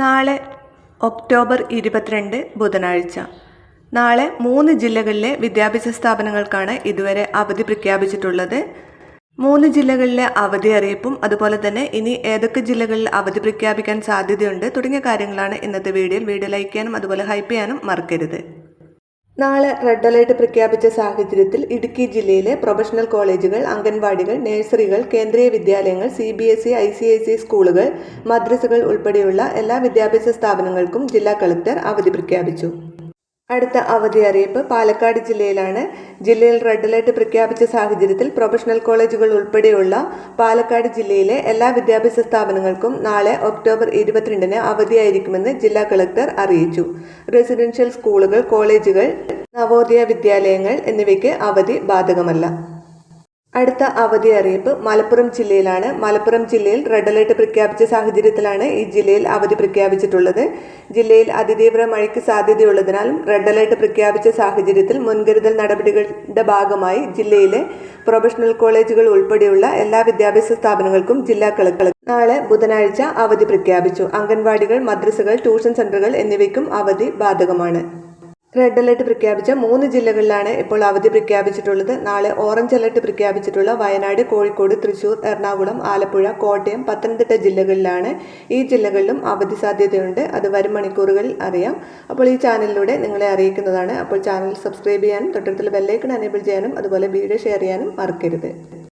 നാളെ ഒക്ടോബർ ഇരുപത്തിരണ്ട് ബുധനാഴ്ച. നാളെ മൂന്ന് ജില്ലകളിലെ വിദ്യാഭ്യാസ സ്ഥാപനങ്ങൾക്കാണ് ഇതുവരെ അവധി പ്രഖ്യാപിച്ചിട്ടുള്ളത്. മൂന്ന് ജില്ലകളിലെ അവധി അറിയിപ്പും അതുപോലെ തന്നെ ഇനി ഏതൊക്കെ ജില്ലകളിൽ അവധി പ്രഖ്യാപിക്കാൻ സാധ്യതയുണ്ട് തുടങ്ങിയ കാര്യങ്ങളാണ് ഇന്നത്തെ വീഡിയോയിൽ. വീഡിയോ ലൈക്ക് ചെയ്യാനും അതുപോലെ ഹൈപ്പ് ചെയ്യാനും മറക്കരുത്. നാളെ റെഡ് അലേർട്ട് പ്രഖ്യാപിച്ച സാഹചര്യത്തിൽ ഇടുക്കി ജില്ലയിലെ പ്രൊഫഷണൽ കോളേജുകൾ അംഗൻവാടികൾ നഴ്സറികൾ കേന്ദ്രീയ വിദ്യാലയങ്ങൾ C B S E I C I C സ്കൂളുകൾ മദ്രസകൾ ഉൾപ്പെടെയുള്ള എല്ലാ വിദ്യാഭ്യാസ സ്ഥാപനങ്ങൾക്കും ജില്ലാ കളക്ടർ അവധി പ്രഖ്യാപിച്ചു. അടുത്ത അവധി അറിയിപ്പ് പാലക്കാട് ജില്ലയിലാണ്. ജില്ലയിൽ റെഡ് അലേർട്ട് പ്രഖ്യാപിച്ച സാഹചര്യത്തിൽ പ്രൊഫഷണൽ കോളേജുകൾ ഉൾപ്പെടെയുള്ള പാലക്കാട് ജില്ലയിലെ എല്ലാ വിദ്യാഭ്യാസ സ്ഥാപനങ്ങൾക്കും നാളെ ഒക്ടോബർ ഇരുപത്തിരണ്ടിന് അവധിയായിരിക്കുമെന്ന് ജില്ലാ കളക്ടർ അറിയിച്ചു. റെസിഡൻഷ്യൽ സ്കൂളുകൾ കോളേജുകൾ നവോദയ വിദ്യാലയങ്ങൾ എന്നിവയ്ക്ക് അവധി ബാധകമല്ല. അടുത്ത അവധി അറിയിപ്പ് മലപ്പുറം ജില്ലയിലാണ്. മലപ്പുറം ജില്ലയിൽ റെഡ് അലേർട്ട് പ്രഖ്യാപിച്ച സാഹചര്യത്തിലാണ് ഈ ജില്ലയിൽ അവധി പ്രഖ്യാപിച്ചിട്ടുള്ളത്. ജില്ലയിൽ അതിതീവ്ര മഴയ്ക്ക് സാധ്യതയുള്ളതിനാലും റെഡ് അലേർട്ട് പ്രഖ്യാപിച്ച സാഹചര്യത്തിൽ മുൻകരുതൽ നടപടികളുടെ ഭാഗമായി ജില്ലയിലെ പ്രൊഫഷണൽ കോളേജുകൾ ഉൾപ്പെടെയുള്ള എല്ലാ വിദ്യാഭ്യാസ സ്ഥാപനങ്ങൾക്കും ജില്ലാ കളക്ടർ നാളെ ബുധനാഴ്ച അവധി പ്രഖ്യാപിച്ചു. അംഗൻവാടികൾ മദ്രസകൾ ട്യൂഷൻ സെന്ററുകൾ എന്നിവയ്ക്കും അവധി ബാധകമാണ്. റെഡ് അലർട്ട് പ്രഖ്യാപിച്ച മൂന്ന് ജില്ലകളിലാണ് ഇപ്പോൾ അവധി പ്രഖ്യാപിച്ചിട്ടുള്ളത്. നാളെ ഓറഞ്ച് അലർട്ട് പ്രഖ്യാപിച്ചിട്ടുള്ള വയനാട് കോഴിക്കോട് തൃശൂർ എറണാകുളം ആലപ്പുഴ കോട്ടയം പത്തനംതിട്ട ജില്ലകളിലാണ് ഈ ജില്ലകളിലും അവധി സാധ്യതയുണ്ട്. അത് വരും മണിക്കൂറുകളിൽ അറിയാം. അപ്പോൾ ഈ ചാനലിലൂടെ നിങ്ങളെ അറിയിക്കുന്നതാണ്. അപ്പോൾ ചാനൽ സബ്സ്ക്രൈബ് ചെയ്യാനും തൊട്ടടുത്തുള്ള ബെല്ലൈക്കൺ എനേബിൾ ചെയ്യാനും അതുപോലെ വീഡിയോ ഷെയർ ചെയ്യാനും മറക്കരുത്.